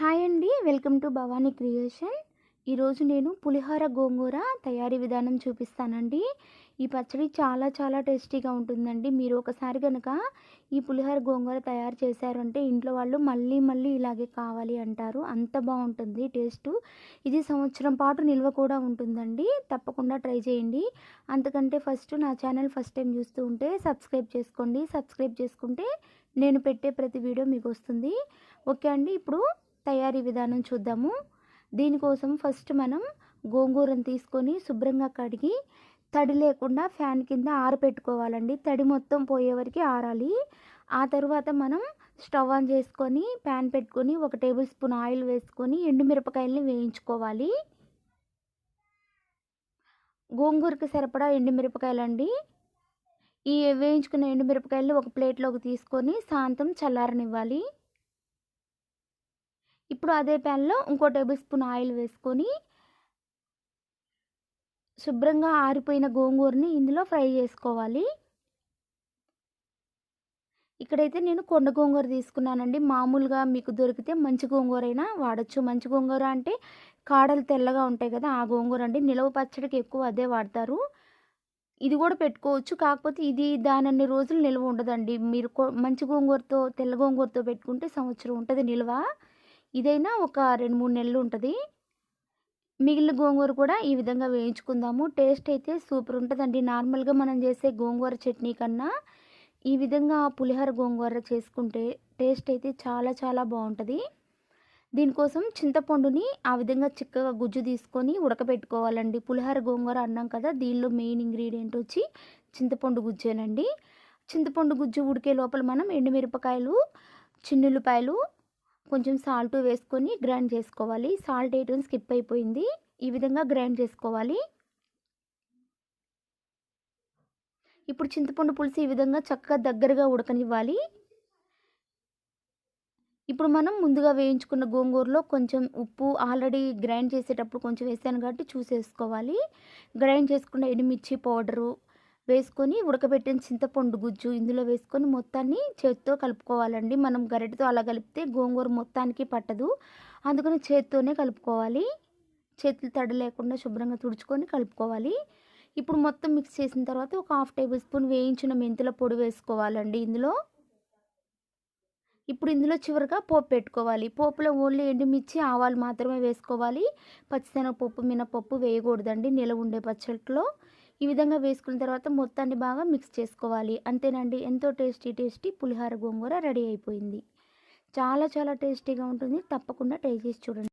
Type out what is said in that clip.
Hi అండి welcome to Bhavani creation. ఈరోజు నేను పులిహోర గోంగూర తయారీ విధానం చూపిస్తానండి. ఈ పచ్చడి చాలా చాలా టేస్టీగా ఉంటుందండి. మీరు ఒకసారి కనుక ఈ పులిహోర గోంగూర తయారు చేశారంటే ఇంట్లో వాళ్ళు మళ్ళీ మళ్ళీ ఇలాగే కావాలి అంటారు. అంత బాగుంటుంది టేస్ట్. ఇది సంవత్సరం పాటు నిల్వ కూడా ఉంటుందండి. తప్పకుండా ట్రై చేయండి. అంతకంటే ఫస్ట్ నా ఛానల్ ఫస్ట్ టైం చూస్తూ ఉంటే సబ్స్క్రైబ్ చేసుకోండి. సబ్స్క్రైబ్ చేసుకుంటే నేను పెట్టే ప్రతి వీడియో మీకు వస్తుంది. ఓకే అండి ఇప్పుడు తయారీ విధానం చూద్దాము. దీనికోసం ఫస్ట్ మనం గోంగూరను తీసుకొని శుభ్రంగా కడిగి తడి లేకుండా ఫ్యాన్ కింద ఆరబెట్టుకోవాలండి తడి మొత్తం పోయే వరకు ఆరాలి. ఆ తర్వాత మనం స్టవ్ ఆన్ చేసుకొని ప్యాన్ పెట్టుకొని ఒక టేబుల్ స్పూన్ ఆయిల్ వేసుకొని ఎండుమిరపకాయలని వేయించుకోవాలి. గోంగూరకి సరిపడా ఎండుమిరపకాయలండి. ఈ వేయించుకున్న ఎండుమిరపకాయలు ఒక ప్లేట్లోకి తీసుకొని సాయంత్రం చల్లారనివ్వాలి. ఇప్పుడు అదే ప్యాన్లో ఇంకో టేబుల్ స్పూన్ ఆయిల్ వేసుకొని శుభ్రంగా ఆరిపోయిన గోంగూరని ఇందులో ఫ్రై చేసుకోవాలి. ఇక్కడైతే నేను కొండ గోంగూర తీసుకున్నానండి. మామూలుగా మీకు దొరికితే మంచి గోంగూర అయినా వాడచ్చు. మంచి గోంగూర అంటే కాడలు తెల్లగా ఉంటాయి కదా ఆ గోంగూర అండి. నిలవ పచ్చడికి ఎక్కువ అదే వాడతారు. ఇది కూడా పెట్టుకోవచ్చు. కాకపోతే ఇది దానన్ని రోజులు నిల్వ ఉండదండి. మీరు మంచి గోంగూరతో తెల్ల గోంగూరతో పెట్టుకుంటే సంవత్సరం ఉంటుంది నిల్వ. ఇదైనా ఒక రెండు మూడు నెలలు ఉంటుంది. మిగిలిన గోంగూర కూడా ఈ విధంగా వేయించుకుందాము. టేస్ట్ అయితే సూపర్ ఉంటుందండి. నార్మల్గా మనం చేసే గోంగూర చట్నీ కన్నా ఈ విధంగా పులిహోర గోంగూర చేసుకుంటే టేస్ట్ అయితే చాలా చాలా బాగుంటుంది. దీనికోసం చింతపండుని ఆ విధంగా చిక్కగా గుజ్జు తీసుకొని ఉడకబెట్టుకోవాలండి పులిహోర గోంగూర అన్నాం కదా దీనిలో మెయిన్ ఇంగ్రీడియంట్ వచ్చి చింతపండు గుజ్జేనండి. చింతపండు గుజ్జు ఉడికే లోపల మనం ఎండుమిరపకాయలు చిన్నులపాయలు కొంచెం సాల్ట్ వేసుకొని గ్రైండ్ చేసుకోవాలి. సాల్ట్ వేయటం స్కిప్ అయిపోయింది. ఈ విధంగా గ్రైండ్ చేసుకోవాలి. ఇప్పుడు చింతపండు పులుసు ఈ విధంగా చక్కగా దగ్గరగా ఉడకనివ్వాలి. ఇప్పుడు మనం ముందుగా వేయించుకున్న గోంగూరలో కొంచెం ఉప్పు ఆల్రెడీ గ్రైండ్ చేసేటప్పుడు కొంచెం వేసాను కాబట్టి చూసేసుకోవాలి. గ్రైండ్ చేసుకున్న ఎండుమిర్చి పౌడరు వేసుకొని ఉడకబెట్టిన చింతపండు గుజ్జు ఇందులో వేసుకొని మొత్తాన్ని చేతితో కలుపుకోవాలండి. మనం గరిటతో అలా కలిపితే గోంగూర మొత్తానికి పట్టదు. అందుకని చేతితోనే కలుపుకోవాలి. చేతులు తడి లేకుండా శుభ్రంగా తుడుచుకొని కలుపుకోవాలి. ఇప్పుడు మొత్తం మిక్స్ చేసిన తర్వాత ఒక హాఫ్ టేబుల్ స్పూన్ వేయించిన మెంతుల పొడి వేసుకోవాలండి ఇందులో. ఇప్పుడు ఇందులో చివరిగా పోపు పెట్టుకోవాలి. పోపులో ఓన్లీ ఎండుమిర్చి ఆవాలు మాత్రమే వేసుకోవాలి. పచ్చిశనగపప్పు మినపప్పు వేయకూడదండి. నిలవ ఉండే పచ్చట్లో. ఈ విధంగా వేసుకున్న తర్వాత మొత్తాన్ని బాగా మిక్స్ చేసుకోవాలి. అంతేనండి ఎంతో టేస్టీ టేస్టీ పులిహార గోంగూర రెడీ అయిపోయింది. చాలా చాలా టేస్టీగా ఉంటుంది. తప్పకుండా ట్రై చేసి చూడండి.